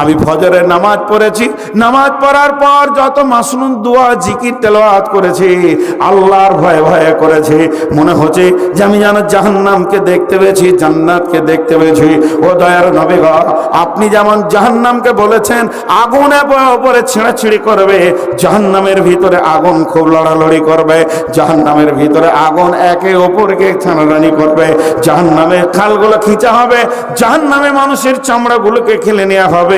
আমি ফজরের নামাজ পড়েছি। নামাজ পড়ার পর যত মাসনুন দোয়া জিকির তেলাওয়াত করেছি আল্লাহর ভয়ে ভয়ে করেছি। মনে হচ্ছে যে আমি যেন জাহান্নামকে দেখতে পেয়েছি জান্নাতকে দেখতে পেয়েছি। ও দয়ার নবী গো, আপনি যেমন জাহান্নামকে বলেছেন আগুনে পরে ছিঁড়াছিঁড়ি করবে জাহান্নামের ভিতরে আগুন খুব লড়ালড়ি করবে জাহান্নামের ভিতরে আগুন একে অপরকে ছানারানি করবে জাহান্নামের খালগুলো খিচা হবে জাহান্নামে মানুষের চামড়াগুলোকে খেলে নেওয়া হবে।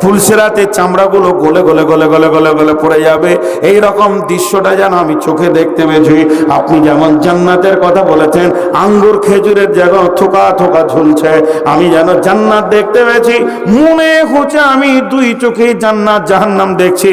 ফুলসেরাতে চামড়াগুলো গলে গলে গলে গলে গলে গলে পড়ে যাবে। এই রকম দৃশ্যটা যেন আমি চোখে দেখতে পেয়েছি। আপনি যেমন জান্নাতের কথা বলেছেন, আঙ্গুর খেজুরের জায়গা থোকা থোকা ঝুলছে, আমি যেন জান্নাত দেখতে পেয়েছি। মনে হচ্ছে আমি দুই চোখে জান্নাত জাহান্নাম দেখছি।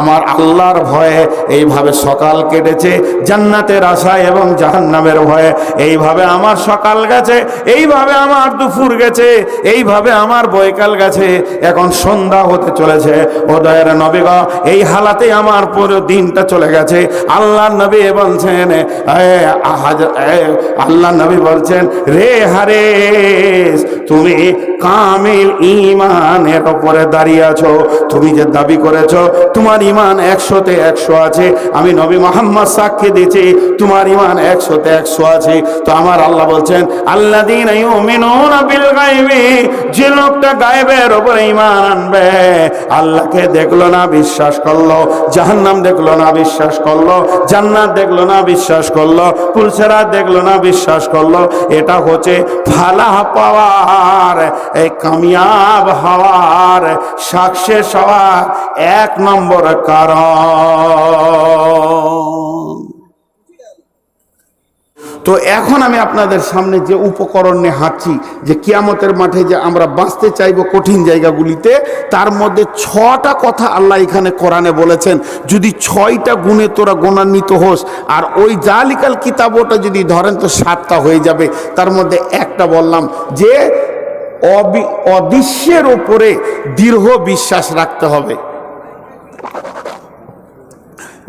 আমার আল্লাহর ভয়ে এইভাবে সকাল কেটেছে, জান্নাতের আশায় এবং জাহান্নামের ভয়ে। এইভাবে আমার সকাল গেছে, এইভাবে আমার দুপুর গেছে, এইভাবে আমার বয়কাল গেছে এখন সন্ধ্যা হতে চলেছে। ও দয়ের নবী এই হালাতে আমার পুরো দিনটা চলে গেছে। আল্লাহ নবী বলছেন আল্লাহ নবী বলছেন, রে হারে তুমি কামিল ইমানের ওপরে দাঁড়িয়ে আছো। তুমি যে দাবি করেছ, তোমার ইমান একশোতে একশো আছে। আমি নবী মোহাম্মদ সাক্ষী দিচ্ছি তোমার ইমান একশোতে একশো আছে। তো আমার আল্লাহ বলছেন আল্লাহ দিন যে লোকটা গায়েবের ওপরে ইমান আনবে। আল্লাহকে দেখল না, বিশ্বাস করল। জাহান্নাম দেখল না, বিশ্বাস করল। জান্নাত দেখল না, বিশ্বাস করল। পুলসেরাত দেখল না, বিশ্বাস করল। এটা হচ্ছে ফালাহ পাওয়ার, এই কামিয়াব হওয়ার, সাকসেস হওয়ার এক নম্বর কারণ। তো এখন আমি আপনাদের সামনে যে উপকরণ নিয়ে হাঁটছি, যে কিয়ামতের মাঠে যে আমরা বাঁচতে চাইব কঠিন জায়গাগুলিতে, তার মধ্যে ছটা কথা আল্লাহ এখানে কোরআনে বলেছেন। যদি ছয়টা গুণে তোরা গুণান্বিত হোস, আর ওই জালিকাল কিতাবটা যদি ধরেন তো সাতটা হয়ে যাবে, তার মধ্যে একটা বললাম যে অদৃশ্যের ওপরে দৃঢ় বিশ্বাস রাখতে হবে।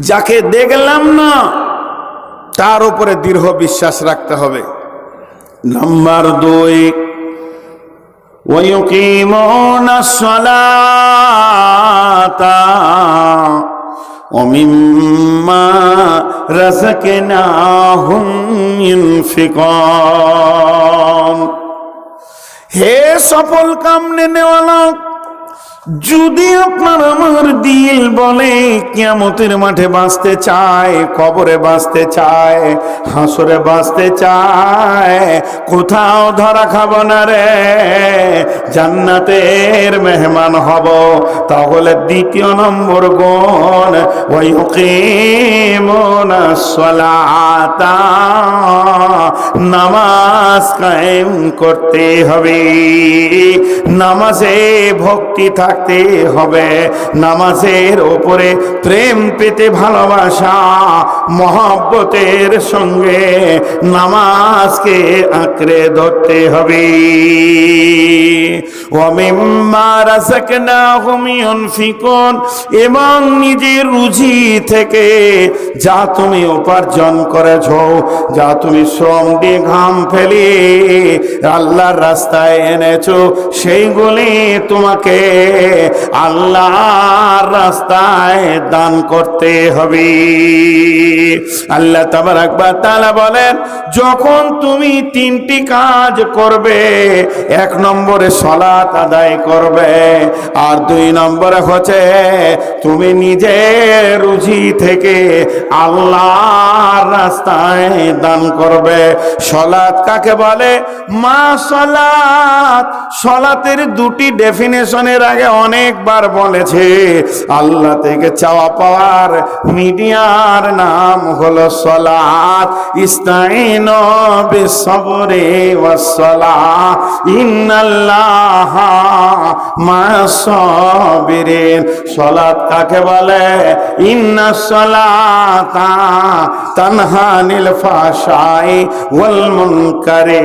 যাকে দেখলাম না তার উপরে দৃঢ় বিশ্বাস রাখতে হবে নাম্বার দুই ويقيمون الصلاة ومما رزقناهم ينفقون হে সফল কাম নেওয়ালা যদি আপনার আমার দিল বলে, কিয়ামতের মাঠে বাঁচতে চায়, কবরে বাঁচতে চায়, হাসরে বাঁচতে চায়, কোথাও ধরা খাব না রে, জান্নাতের মেহমান হব। তাহলে দ্বিতীয় নম্বর গুণ ওই সলাতা নামাজ কায়েম করতে হবে। নামাজে ভক্তি থাকতে হবে। নামাজের ওপরে প্রেম পেতে ভালোবাসা, মহব্বতের সঙ্গে নামাজকে আঁকড়ে ধরতে হবে। এবং নিজের রুজি থেকে যা তুমি উপার্জন করেছ, যা তুমি শ্রম দিয়ে ঘাম ফেলে আল্লাহর রাস্তায় এনেছো, সেইগুলি তোমাকে আল্লাহর রাস্তায় দান করতে হবে। আল্লাহ তাবারাক ওয়া তাআলা বলেন, যখন তুমি তিনটি কাজ করবে, এক নম্বরে সলাত আদায় করবে, আর দুই নম্বরে হচ্ছে তুমি নিজে রুজি থেকে আল্লাহর রাস্তায় দান করবে। সলাত কাকে বলে? মা সলাত। সলাতের দুটি ডেফিনেশনের আগে অনেকবার বলেছে, আল্লাহ থেকে চাওয়া পাওয়ার মিডিয়ার নাম হলো ইস্তাইন বিসবরে ওয়াসসালা ইন্নাল্লাহ কাকে বলে? ইন্না সলাতা তানহানিল ফাশাই ওয়াল মুনকারে।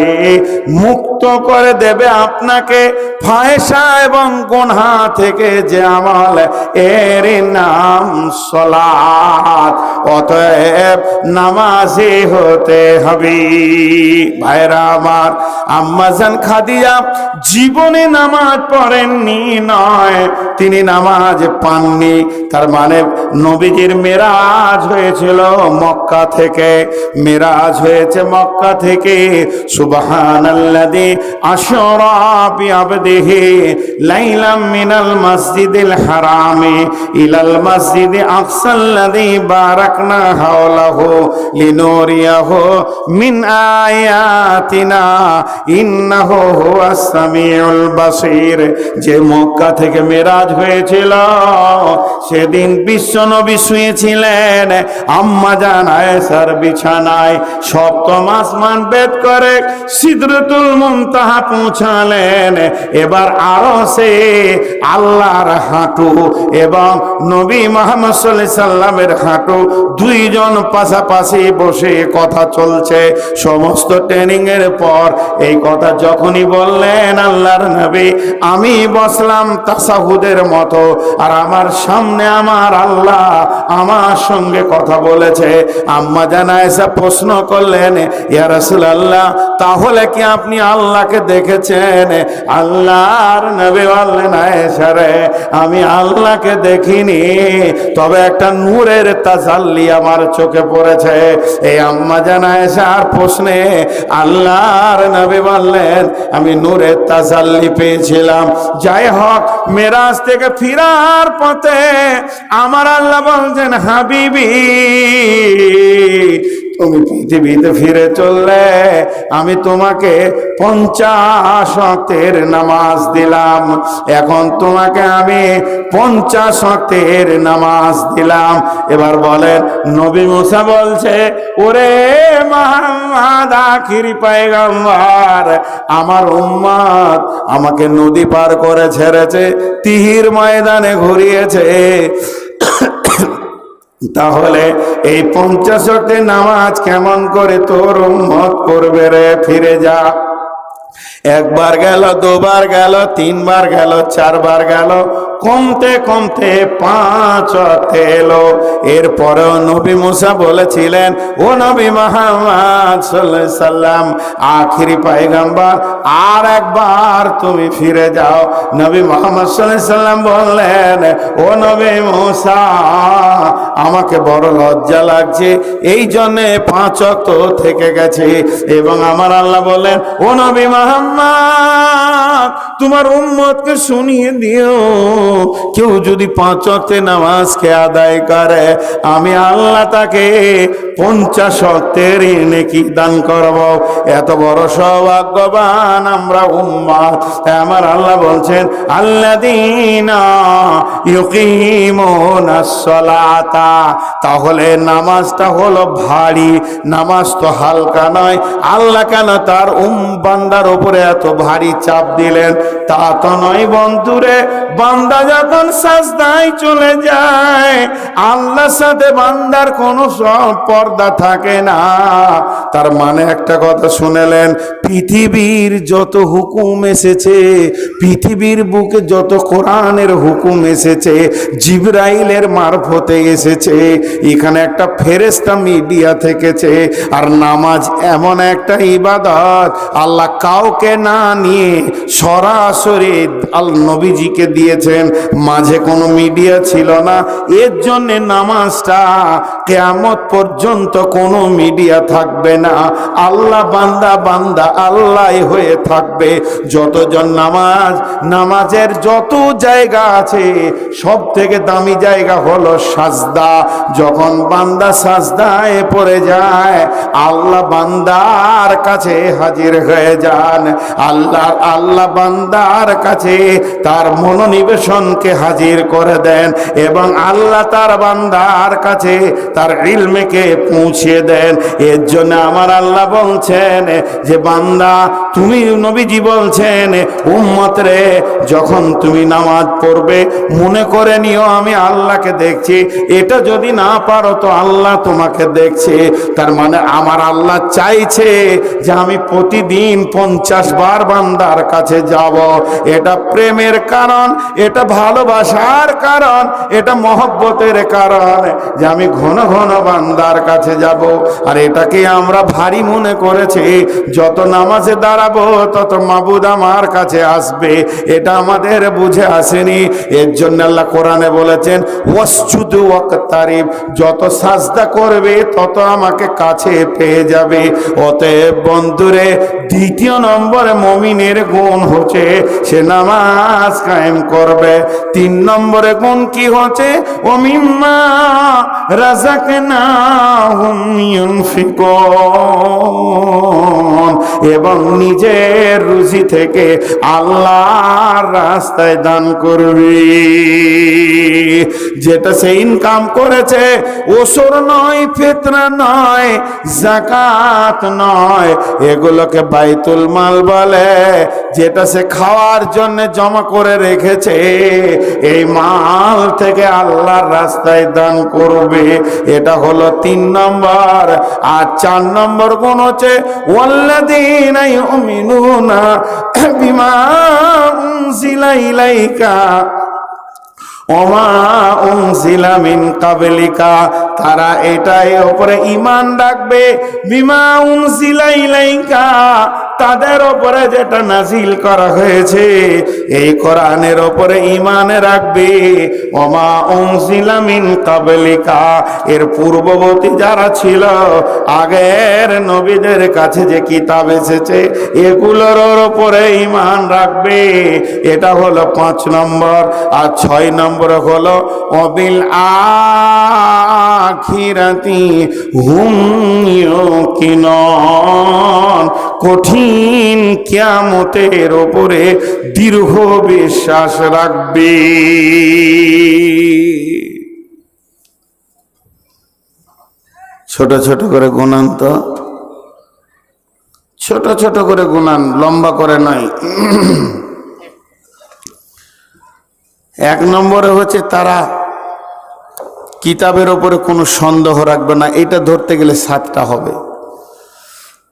মুক্ত করে দেবে আপনাকে ফায়সা এবং গুনহা। থেকে যে আমল এর নাম সলাত অতএব নামাজি হতে হবে। ভাইরা আমার আম্মাজান খাদিজা জীবনে নামাজ পড়েননি নয়, তিনি নামাজ পাননি। তার মানে নবীজির মেরাজ হয়েছিল মক্কা থেকে। মেরাজ হয়েছে মক্কা থেকে। সুবহানাল্লাযী আশরা বিআবদিহি লাইলাম মিনাল মাসজিদিল হারামি, ইলাল মাসজিদি আকসাল্লাযী বারাকনা হাওলাহু লিনুরিয়াহু মিন আয়াতিনা, ইন্নাহু হুয়াস সামিউল বাসীর। যে মক্কা থেকে মেরাজ হয়েছিল, সেদিন বিশ্ব নবী শুয়েছিলেন। আম্মা জান আয়েশার বিছানায় সপ্তম আসমান বেদ করে সিদরতুল মুনতাহা পৌঁছালেন। এবার আরও সে আল্লাহর হাঁটু এবং নবী মোহাম্মদ সাল্লামের হাঁটু দুইজন পাশাপাশি বসে কথা চলছে। সমস্ত ট্রেনিং এর পর এই কথা যখনই বললেন আল্লাহর নবী, আমি বসলাম তাসাহুদের মতো আর আমার সামনে আমার আল্লাহ আমার সঙ্গে কথা বলেছে। আম্মা জানা এসে প্রশ্ন করলেন ইয়ারসুল আল্লাহ তাহলে কি আপনি আল্লাহকে দেখেছেন? আল্লাহর নবী বললেন আয়েশা রে আমি আল্লাহকে দেখিনি, তবে একটা নূরের তাজাল্লি আমার চোখে পড়েছে। এই আম্মা জানা এসার প্রশ্নে আল্লাহর নবী বললেন, আমি নূরের তাজাল্লি পেয়েছিলাম। যাই হোক, মেরাজ থেকে ফিরার পথে আমার আল্লাহ বলছেন, হাবিবি তুমি পৃথিবীতে ফিরে চললে আমি তোমাকে পঞ্চাশ অক্তের নামাজ দিলাম। এখন তোমাকে আমি পঞ্চাশ অক্তের নামাজ দিলাম। এবার বলেন, নবী মুসা বলছে, ওরে মোহাম্মদ, আখিরি পায়গাম্বার, আমার উম্মাদ আমাকে নদী পার করে ছেড়েছে, তিহির ময়দানে ঘুরিয়েছে। তাহলে এই পঞ্চাশটি নামাজ কেমন করে তোর মত করবে রে? ফিরে যা। একবার গেল, দুবার গেল, তিনবার গেল, চারবার গেল কমতে কমতে পাঁচ এলো এরপরেও নবী মুসা বলেছিলেন, ও নবী মাহমদ সাল্লাম, আখিরি পাইগাম্বার আর একবার তুমি ফিরে যাও। নবী মোহাম্মদ সাল্লাম বললেন, ও নবী মুসা, আমাকে বড় লজ্জা লাগছে, এই জন্যে পাঁচ তো থেকে গেছে। এবং আমার আল্লাহ বললেন, ও নবী মোহাম্মদ, তোমার উম্মতকে শুনিয়ে দিও। কেউ যদি পাঁচ অক্তে নামাজকে আদায় করে, আমি আল্লাহ তাকে পঞ্চাশ অক্তের নেকি দান করব। এত বড় সৌভাগ্যবান আমরা উম্মাদ তাই আমার আল্লাহ বলছেন আল্লাহ দিনা তাহলে নামাজটা হলো ভারী, নামাজ তো হালকা নয়। আল্লাহ কেন তার উম বান্দার উপরে এত ভারী চাপ দিলেন? তা তো নয় বন্ধুরে, বান্দা যখন সাজদায় চলে যায়, আল্লাহর সাথে বান্দার কোনো সব পর্দা থাকে না। তার মানে একটা কথা শুনেলেন, পৃথিবীর যত হুকুম এসেছে, পৃথিবীর বুকে যত কোরআনের হুকুম এসেছে, জিব্রাইলের মারফতে এসেছে, এখানে একটা ফেরেস্তা মিডিয়া থেকেছে, আর নামাজ এমন একটা ইবাদত, আল্লাহ কাউকে না নিয়ে সরাসরি আল নবীজিকে দিয়েছেন মাঝে কোনো মিডিয়া ছিল না। এর জন্যে নামাজটা কেয়ামত পর্যন্ত কোনো মিডিয়া থাকবে না। আল্লাহ বান্দা বান্দা আল্লাহ হয়ে থাকবে। যতজন নামাজ, নামাজের যত জায়গা আছে সব থেকে দামি জায়গা হলো সাজদা। যখন বান্দা সাজদায় পড়ে যায়, আল্লাহ বান্দার কাছে হাজির হয়ে যান। আল্লাহ আল্লাহ বান্দার কাছে তার মনোনিবেশনকে হাজির করে দেন এবং আল্লাহ তার বান্দার কাছে তার ইলমেকে পৌঁছে দেন। এর জন্য আমার আল্লাহ বলছেন যে, বান্দা, তুমি নবীজি বলছেন উম্মত রে যখন তুমি নামাজ পড়বে, মনে করে নিও, আমি আল্লাহকে দেখছি। এটা যদি না পারো, তো আল্লাহ তোমাকে দেখছে। তার মানে আমার আল্লাহ চাইছে যে, আমি প্রতিদিন পঞ্চাশ বার বান্দার কাছে যাব। এটা প্রেমের কারণ, এটা ভালোবাসার কারণ, এটা মহব্বতের কারণ যে আমি ঘন ঘন বান্দার কাছে যাব। আর এটাকে আমরা ভারী মনে করেছি, যত নামাজে দাঁড়াবো, তত মাবুদ আমার কাছে আসবে। এটা আমাদের বুঝে আসেনি। এর জন্য আল্লাহ কোরআনে বলেছেন, ওয়াসজুদ ওয়াক্তারিব যত সাজদা করবে, তত আমাকে কাছে পেয়ে যাবে। অতএব বন্ধুরে, দ্বিতীয় নম্বরে মমিনের গুণ হচ্ছে, সে নামাজ কায়েম করবে। তিন নম্বরে গুণ কি হচ্ছে? ও মিম্মা রাজাক না এবং নিজের রুজি থেকে আল্লাহর রাস্তায় দান করবি। যেটা সে ইনকাম করেছে, ওসর নয় ফেতরা নয় জাকাত নয়, এগুলোকে বাইতুল মাল বলে। যেটা সে খাওয়ার জন্য জমা করে রেখেছে, এই মাল থেকে আল্লাহর রাস্তায় দান করবে। এটা হলো তিন নম্বর। আর চার নম্বর কোন হচ্ছে ওয়াল্লাদিনা ইলাইকা ওমা উনজিলা মিন কাবলিকা তারা এটাই ওপরে ইমান রাখবে বিমা উনজিলা ইলাইকা তাদের ওপরে যেটা নাজিল করা হয়েছে, এই কোরআনের ওপরে ঈমান রাখবে। ওমা উনজিলা মিন কাবলিকা। এর পূর্ববর্তী যারা ছিল, আগের নবীদের কাছে যে কিতাব এসেছে, এগুলোর ওপরে ঈমান রাখবে। এটা হলো পাঁচ নম্বর। আর ছয় নম্বর হলো, অবিল আখিরাতি হুম ইউকিনন। কঠিন কিয়ামতের ওপরে দীর্ঘ বিশ্বাস রাখবে। ছোট ছোট করে গুণান তো। ছোট ছোট করে গুণান লম্বা করে নয়। এক নম্বরে হচ্ছে তারা কিতাবের ওপরে কোনো সন্দেহ রাখবে না, এটা ধরতে গেলে সাতটা হবে।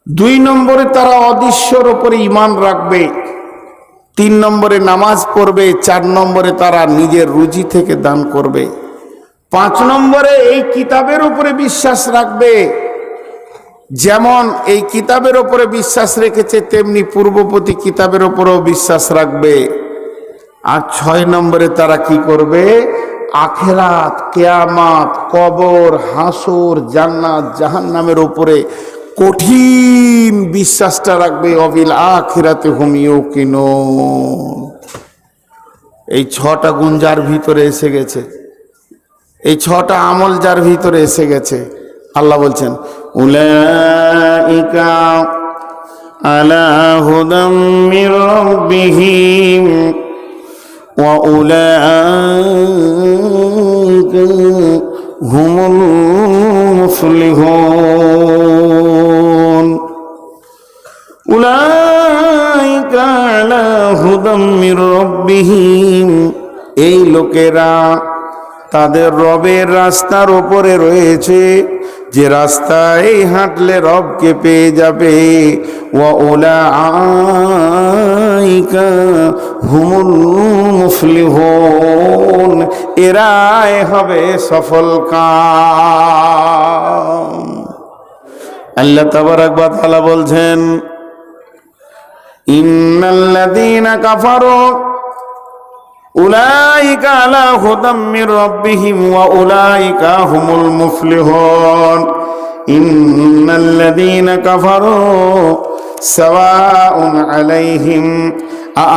দুই নম্বরে তারা অদৃশ্যর ওপরে ইমান রাখবে, তিন নম্বরে নামাজ পড়বে, চার নম্বরে তারা নিজের রুজি থেকে দান করবে, পাঁচ নম্বরে এই কিতাবের উপরে বিশ্বাস রাখবে। যেমন এই কিতাবের ওপরে বিশ্বাস রেখেছে, তেমনি পূর্ববর্তী কিতাবের ওপরেও বিশ্বাস রাখবে। আর ছয় নম্বরে তারা কি করবে? আখেরাত, কেয়ামাত, কবর, হাসুর, জান্নাত, জাহান্নামের উপরে কঠিন বিশ্বাসটা রাখবে, অবিল আখেরাতে হোমিও কিন এই ছটা গুণ যার ভিতরে এসে গেছে, এই ছটা আমল যার ভিতরে এসে গেছে, আল্লাহ বলছেন, উলাইকা আলা হুমুল মুফলিহুন। হুদম্মির রব্বিহীন এই লোকেরা তাদের রবের রাস্তার ওপরে রয়েছে। যে রাস্তায় হাঁটলে রবকে পেয়ে যাবে। ও ওলা আইকা হুমুল মুফলিহুন। এরাই হবে সফল কাম। আল্লাহ তাবারাক বলছেন ইন্নাল্লাযীনা কাফারু উলাইকা আলা হুদাম মির রাব্বিহিম ওয়া উলাইকা হুমুল মুফলিহুন। ইন্নাল্লাযীনা কাফারু সাওয়াউন আলাইহিম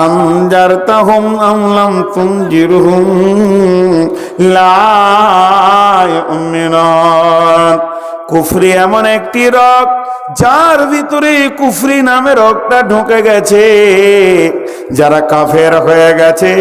আনজারতাহুম আম লাম তুনজিরহুম, লা ইউমিনুন। কুফরি এমন একটি রক, যার ভিতরে কুফরি নামে রকটা ঢুকে গেছে, যারা কাফের হয়ে গেছে।